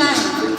在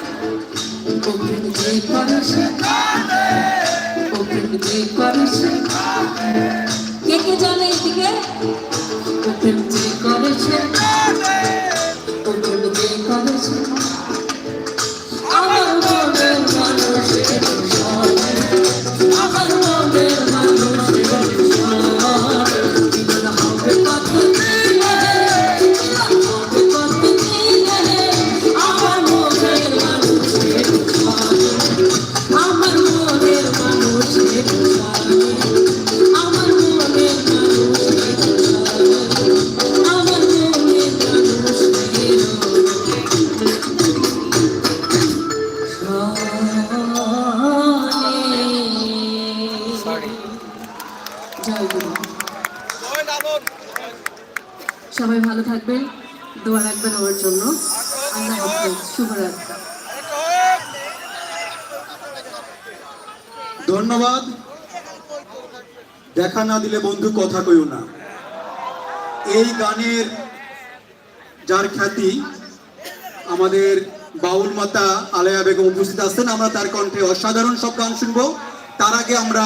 দেখা না দিলে বন্ধু কথা কইও না। এই গানের যার খ্যাতি, আমাদের বাউল মাতা আলেয়া বেগম উপস্থিত আছেন। আমরা তার কণ্ঠে অসাধারণ সব গান শুনব। তার আগে আমরা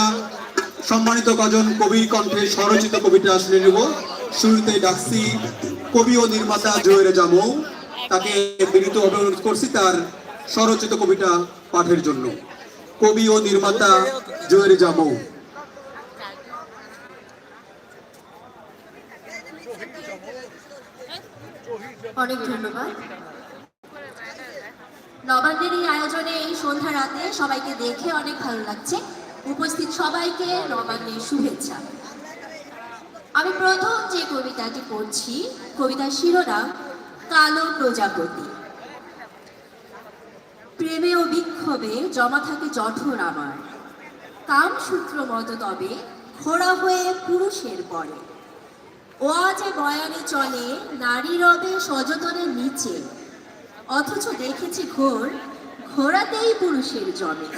সম্মানিত কজন কবির কণ্ঠে স্বরচিত কবিতা আসলে নেব। শুরুতে ডাকছি কবি ও নির্মাতা জয়ের জামৌ। তাকে বিনীতভাবে অনুরোধ করছি তার স্বরচিত কবিতা পাঠের জন্য। কবি ও নির্মাতা জয়ের জামৌ। অনেক ধন্যবাদ। নবান্নের এই আয়োজনে এই সন্ধ্যা রাতে সবাইকে দেখে অনেক ভালো লাগছে। উপস্থিত সবাইকে নবান্নের শুভেচ্ছা। আমি প্রথম যে কবিতাটি পড়ছি, কবিতার শিরোনাম, কালো প্রজাপতি। প্রেমে ও বিক্ষোভে জমা থাকে জঠর আমার। কাম সূত্র মতো তবে ঘোড়া হয়ে পুরুষের পরে। ও আজে বয়ানে চলে নারী রবে সযতনের নিচে। অথচ দেখেছি ঘোর, ঘোড়াতেই পুরুষের জমে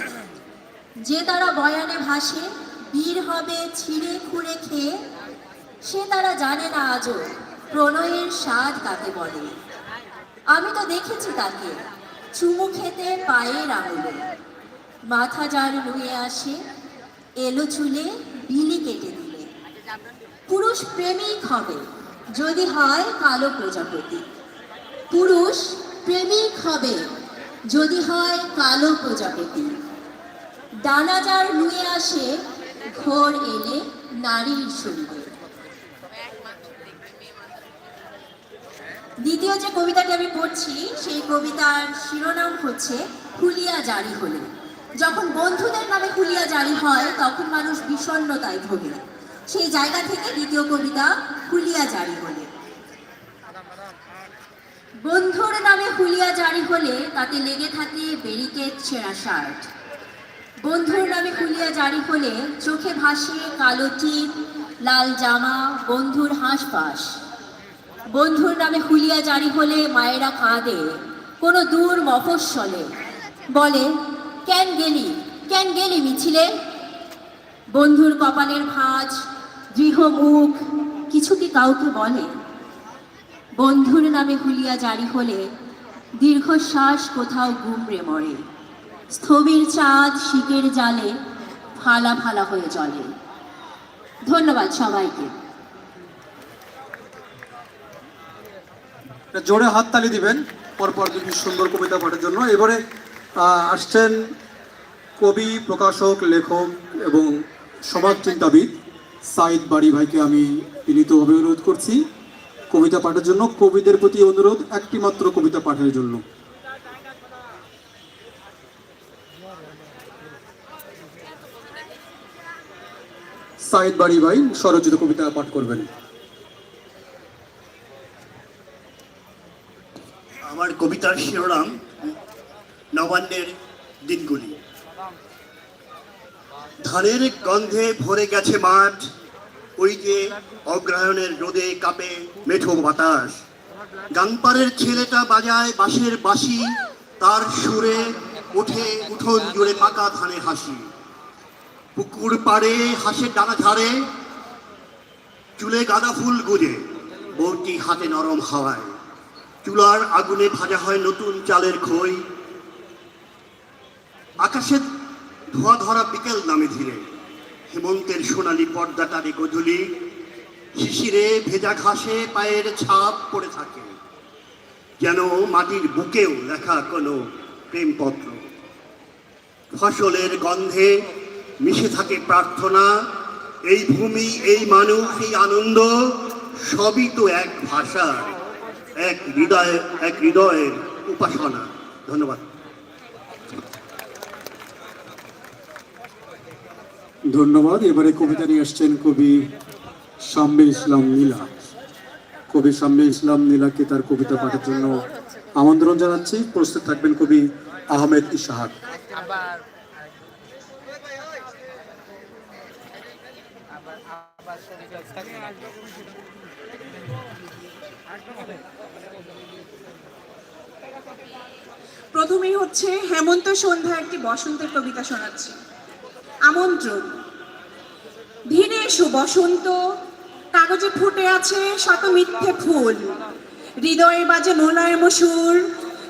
যে তারা বয়ানে ভাসে, বীর হবে ছিঁড়ে খুঁড়ে খেয়ে। সে তারা জানে না আজও প্রণয়ের স্বাদ কাকে বলে। আমি তো দেখেছি তাকে, চুমু খেতে পায়ের আঙুলে। মাথা যার নুয়ে আসে, এলো চুলে বিলি কেটে দিলে। পুরুষ প্রেমিক হবে, যদি হয় কালো প্রজাপতি। পুরুষ প্রেমিক হবে, যদি হয় কালো প্রজাপতি। ডানা যার নুয়ে আসে, ঘোর এলে নারীর শরীরে। দ্বিতীয় যে কবিতাটি আমি পড়ছি, সেই কবিতার শিরোনাম হচ্ছে হুলিয়া জারি হলে। যখন বন্ধুদের নামে হুলিয়া জারি হয়, তখন মানুষ বিষণ্ণতায় ভোগে। সেই জায়গা থেকে দ্বিতীয় কবিতা হুলিয়া জারি হলে। বন্ধুর নামে হুলিয়া জারি হলে তাতে লেগে থাকে ব্যারিকেড ছেঁড়া শার্ট। বন্ধুর নামে হুলিয়া জারি হলে চোখে ভাসে কালো টিপ লাল জামা, বন্ধুর হাঁসপাস বন্ধুর নামে হুলিয়া জারি হলে মায়েরা কাঁদে, কোনো দূর মফস্বলে। বলে, কেন গেলি? কেন গেলি মিছিলে? বন্ধুর কপালের ভাঁজ দৃঢ় মুখ কিছু কি কাউকে বলে? বন্ধুর নামে হুলিয়া জারি হলে দীর্ঘশ্বাস কোথাও গুমড়ে মরে। স্থবির চাঁদ শিকের জালে ফালা ফালা হয়ে চলে ধন্যবাদ সবাইকে। জোরে হাততালি দিবেন, পরপর দুটি সুন্দর কবিতা পাঠের জন্য। এবারে আসছেন কবি, প্রকাশক, লেখক এবং সমাজ চিন্তাবিদ সাইদ বাড়ি ভাইকে আমি বিনীতভাবে অনুরোধ করছি। কবিতা পাঠের জন্য কবিদের প্রতি অনুরোধ, একটি মাত্র কবিতা পাঠের জন্য। সাইদ বাড়ি ভাই, স্বরচিত কবিতা পাঠ করবেন। আমার কবিতার শিরোনাম নবান্নের দিনগুলি। ধানের গন্ধে ভরে গেছে মাঠ। ওই যে অগ্রহায়ণের রোদে কাপে মেঠো বাতাস। গাংপাড়ের ছেলেটা বাজায় বাঁশের বাঁশি, তার সুরে ওঠে উঠোন জুড়ে পাকা ধানে হাসি। পুকুর পাড়ে হাঁসের ডানা ঝাড়ে, চুলে গাঁদা ফুল গুজে, বউটি হাতে নরম হাওয়ায়। চুলার আগুনে ভাজা হয় নতুন চালের খই। আকাশের ধোয়া ধরা বিকেল নামে ধীরে। হেমন্তের সোনালি পর্দা টানে গধুলি শিশিরে ভেজা ঘাসে পায়ের ছাপ পড়ে থাকে। যেন মাটির বুকেও লেখা কোনো প্রেমপত্র। ফসলের গন্ধে মিশে থাকে প্রার্থনা। এই ভূমি, এই মানুষ, এই আনন্দ, সবই তো এক ভাষা এক হৃদয়, এক হৃদয়ের উপাসনা। ধন্যবাদ। ধন্যবাদ। এবারে কবিতা নিয়ে আসছেন কবি শাম্মে ইসলাম নীলা। কবি শাম্মে ইসলাম নীলাকে তার কবিতা পাঠের জন্য আমন্ত্রণ জানাচ্ছি। প্রস্তুত থাকবেন কবি আহমেদ ইশাহাক। প্রথমেই হচ্ছে হেমন্ত সন্ধ্যা একটি বসন্তের কবিতা শোনাচ্ছি। আমন্ত্রণ। ধীরে এসো বসন্ত। কাগজে ফুটে আছে শত মিথ্যে ফুল। হৃদয়ে বাজে মোলায়েম সুর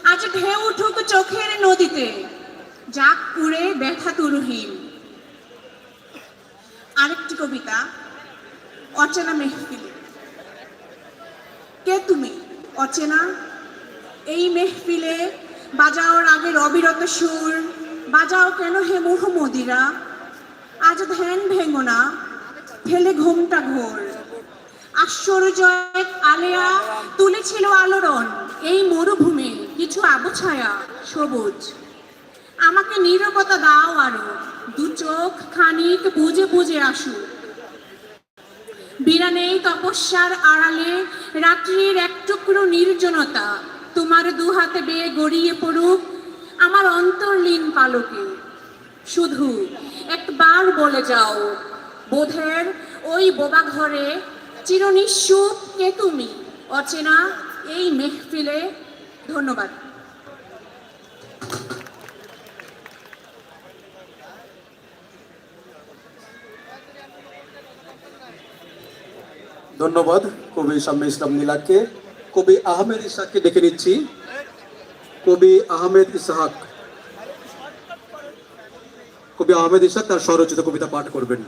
আজ ঢেউ উঠুক চোখের নদীতে। যাক পুরে ব্যথা তুরুহীন। আরেকটি কবিতা, অচেনা মেহফিল। কে তুমি? অচেনা? এই মেহফিলে বাজাওর আগের অবিরত সুর। বাজাও কেন হে মোহমদিরা? আজ ধ্যান ভেঙো না। ফেলে ঘুমটা ঘোর। আশ্চর্য আলেয়া তুলেছিল আলোড়ন, এই মরুভূমি কিছু আবছায়া, সবুজ। আমাকে নীরবতা দাও আরও, দু চোখ খানিক বুঝে বুঝে আসুক। বিরানেই তপস্যার আড়ালে, রাত্রির এক টুকরো নির্জনতা, তোমার দু হাতে বেয়ে গড়িয়ে পড়ুক আমার অন্তর্লীন পালকে। শুধু একবার বলে যাও বোধের ওই বোবা ঘরে চিরনিশ্চুপ কে তুমি? অচেনা এই মেহফিলে ধন্যবাদ। ধন্যবাদ কবি শাম্মে ইসলাম নীলাকে। কবি আহমেদ ইসাককে ডেকে নিচ্ছি। কবি আহমেদ ইসাহাক কবি আহমেদ ইসাক তার স্বরচিত কবিতা পাঠ করবেন।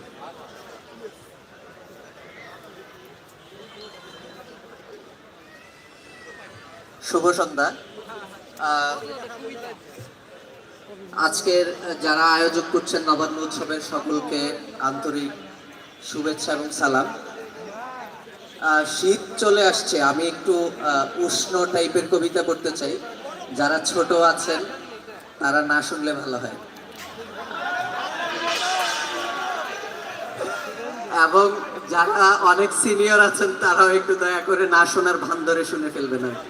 শুভ সন্ধ্যা। আজকের যারা আয়োজক করছেন নবান্ন উৎসবের সকলকে আন্তরিক শুভেচ্ছা এবং সালাম। শীত চলে আসছে। আমি একটু উষ্ণ টাইপের কবিতা করতে চাই। যারা ছোট আছেন, তারা না শুনলে ভালো হয়। এবং যারা অনেক সিনিয়র আছেন, তারাও একটু দয়া করে না শোনার ভান ধরে শুনে ফেলবেন আর কি।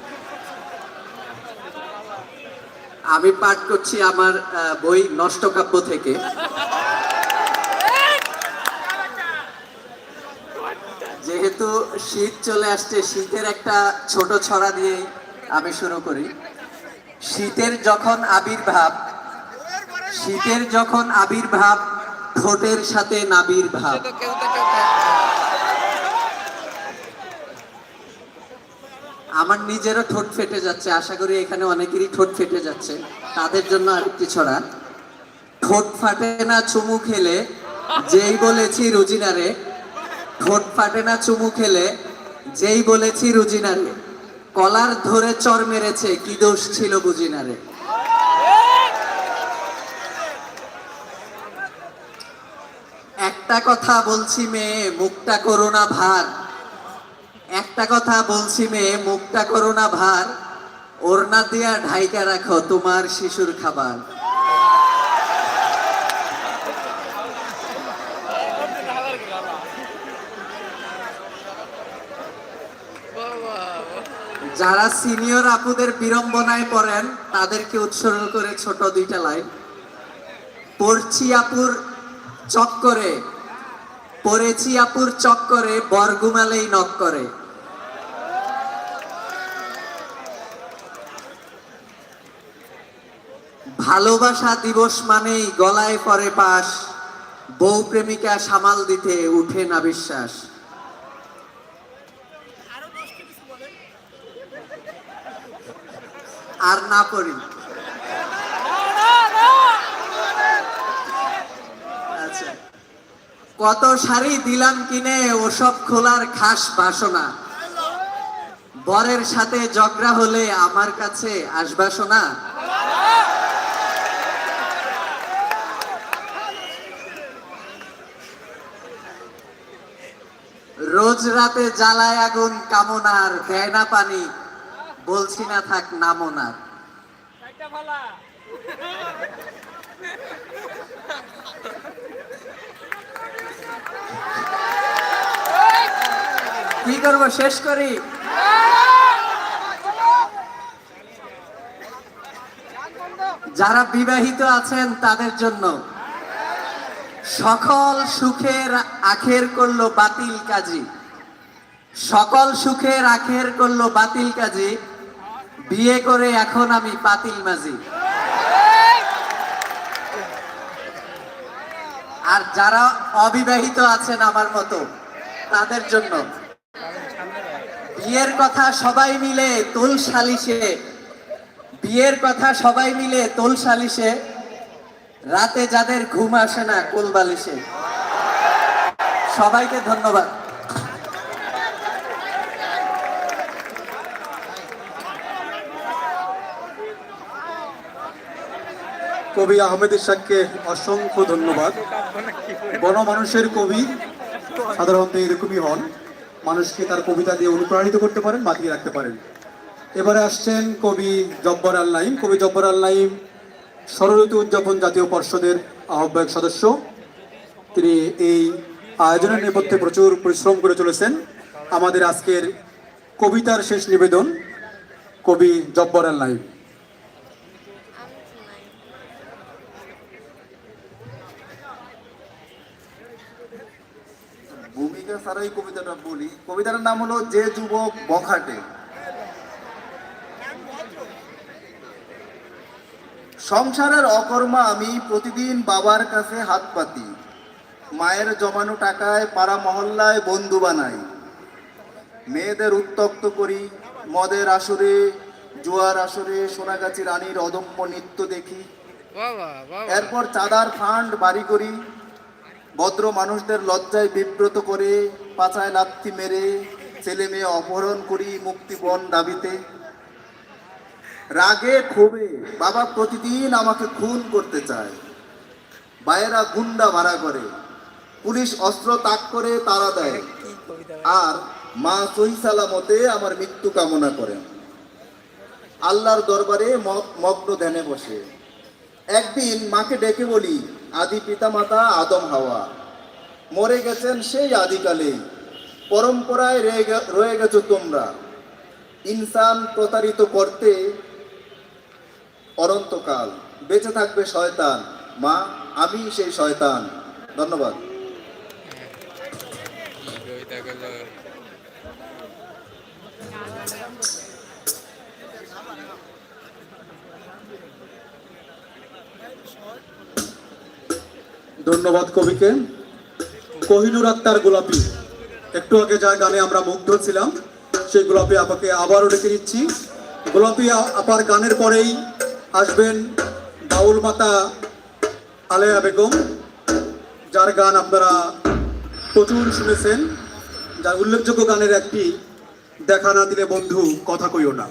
আমি পাঠ করছি আমার বই নষ্ট কাব্য থেকে। যেহেতু শীত চলে আসছে, শীতের একটা ছোট ছড়া দিয়েই আমি শুরু করি। শীতের যখন আবির্ভাব, শীতের যখন আবির্ভাব, ঠোঁটের সাথে নাবির ভাব। আমার নিজেরও ঠোঁট ফেটে যাচ্ছে। আশা করি এখানে অনেকেরই ঠোঁট ফেটে যাচ্ছে। তাদের জন্য আরেকটি ছড়া। ঠোঁট ফাটে না চুমু খেলে, যেই বলেছি রুজিনারে ঠোঁট ফাটে না চুমু খেলে, যেই বলেছি রুজিনারে কলার ধরে চর মেরেছে, কি দোষ ছিল বুঝিনারে একটা কথা বলছি মেয়ে, মুখটা করো না ভার। একটা কথা বলছি মেয়ে, মুখটা করো না ভার। ওড়না দিয়া ঢাইকা রাখো, তোমার শিশুর খাবার। যারা সিনিয়র আপুদের বিড়ম্বনায় পড়েন, তাদেরকে উৎসর্গ করে ছোট দুইটা লাইন। পড়ছি আপুর চক্করে, পড়েছি আপুর চক্করে, বরগুমালেই নক করে। ভালোবাসা দিবস মানেই গলায় পরে পাশ, বউ প্রেমিকা সামাল দিতে উঠে না বিশ্বাস। আর না পড়ি। আচ্ছা। কত শাড়ি দিলাম কিনে, ওসব খোলার খাস বাসনা। বরের সাথে ঝগড়া হলে আমার কাছে আসবাসো রোজ রাতে জ্বালায় আগুন, কামনার দেয় না পানি। বলছি না থাক নামনার কি করব, শেষ করি? যারা বিবাহিত আছেন, তাদের জন্য। সকল সুখের আখের করল বাতিল কাজী। সকল সুখের আখের করল বাতিল কাজী। বিয়ে করে এখন আমি পাতিল মাঝি আর যারা অবিবাহিত আছেন আমার মতো, তাদের জন্য। বিয়ের কথা সবাই মিলে তোল সালিশে। বিয়ের কথা সবাই মিলে তোল সালিশে। রাতে যাদের ঘুম আসে না কোল বালিশে সবাইকে ধন্যবাদ। কবি আহমেদ ইসাককে অসংখ্য ধন্যবাদ। গণমানুষের কবি সাধারণত এরকমই হন। মানুষকে তার কবিতা দিয়ে অনুপ্রাণিত করতে পারেন বাঁচিয়ে রাখতে পারেন। এবারে আসছেন কবি জব্বর আল নাইম কবি জব্বর আল নাইম ষড়ঋতু উদযাপন জাতীয় পর্ষদের আহ্বায়ক সদস্য। তিনি এই আয়োজনের নেপথ্যে প্রচুর পরিশ্রম করে চলেছেন। আমাদের আজকের কবিতার শেষ নিবেদন কবি জব্বর আল নাইম ছাড়াই কবিতাটা বলি। কবিতাটার নাম হলো যে যুবক বখাটে। সংসারের অকর্মা আমি প্রতিদিন বাবার কাছে হাত পাতি। মায়ের জমানো টাকায় পাড়া মহল্লায় বন্ধু বানাই। মেয়েদের উত্তক্ত করি মদের আসরে জুয়ার আসরে সোনাগাছি রানীর অদম্য নৃত্য দেখি। এরপর চাঁদার ফান্ড বাড়ি করি ভদ্র মানুষদের লজ্জায় বিব্রত করে পাছায় লাথি মেরে ছেলে মেয়ে অপহরণ করি মুক্তিপণ দাবিতে। রাগে, ক্ষোভে বাবা প্রতিদিন আমাকে খুন করতে চায়। বাইরা গুন্ডা ভাড়া করে, পুলিশ অস্ত্র তাক করে তারা দেয়। আর মা সহি সালামতে আমার মৃত্যু কামনা করেন। আল্লাহর দরবারে মগ্ন ধ্যানে বসে। একদিন মাকে ডেকে বলি আদি পিতামাতা আদম হাওয়া। মরে গেছেন সেই আদিকালে পরম্পরায় রয়ে গেছো তোমরা। ইনসান প্রতারিত করতে অনন্তকাল। বেঁচে থাকবে শয়তান। মা, আমি সেই শয়তান। ধন্যবাদ। ধন্যবাদ কবিকে। কোহিনুর আক্তার গোলাপি। একটু আগে যা গানে আমরা মুগ্ধ ছিলাম, সেই গোলাপি আপাকে আবারও ডেকে নিচ্ছি। গোলাপি আপার গানের পরেই আসবেন বাউল মাতা আলেয়া বেগম, যার গান আপনারা প্রচুর শুনেছেন, যার উল্লেখযোগ্য গানের একটি দেখা না দিলে বন্ধু কথা কইও না।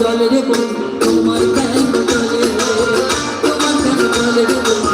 জলে রে তোমার কেন জলে তোমার কেন জলে রে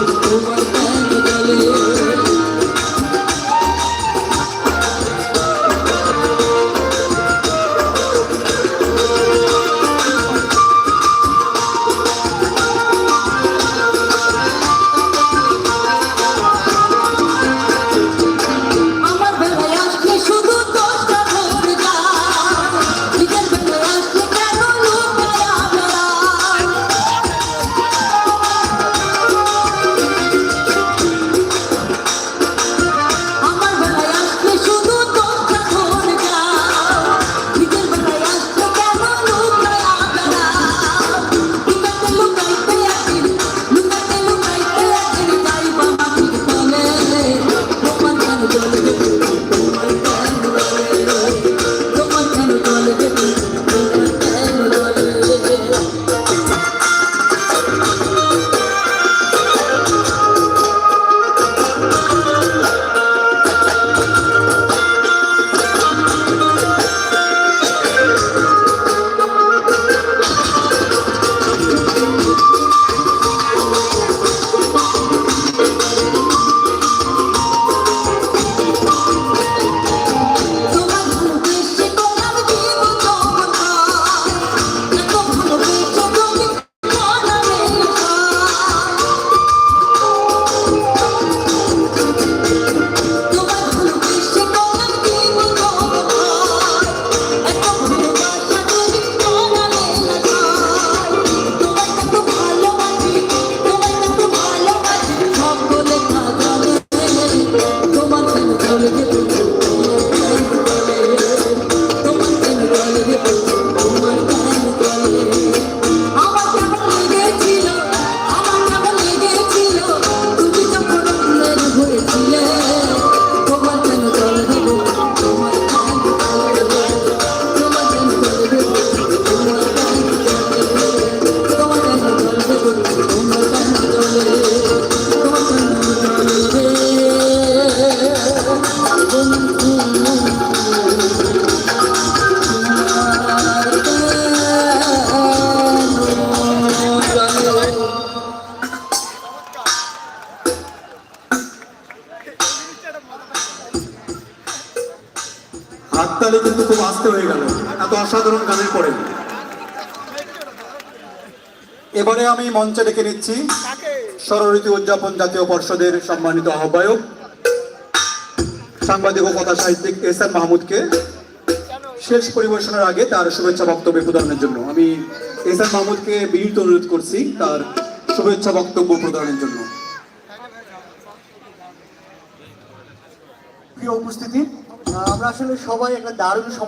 হাততালি কিন্তু খুব আস্তে হয়ে গেল। এত অসাধারণ গানের পরে। এবারে আমি মঞ্চে ডেকে নিচ্ছি। সরঋতু উদযাপন জাতীয় পর্ষদের সম্মানিত আহ্বায়ক সাংবাদিক ও কথা সাহিত্যিক এস এম মাহমুদকে শেষ পরিবেশনের আগে তার শুভেচ্ছা বক্তব্য প্রদানের জন্য। আমি এস এম মাহমুদকে বিনীত অনুরোধ করছি তার শুভেচ্ছা বক্তব্য প্রদানের জন্য। প্রিয় উপস্থিতি আমরা আসলে সবাই একটা দারুণ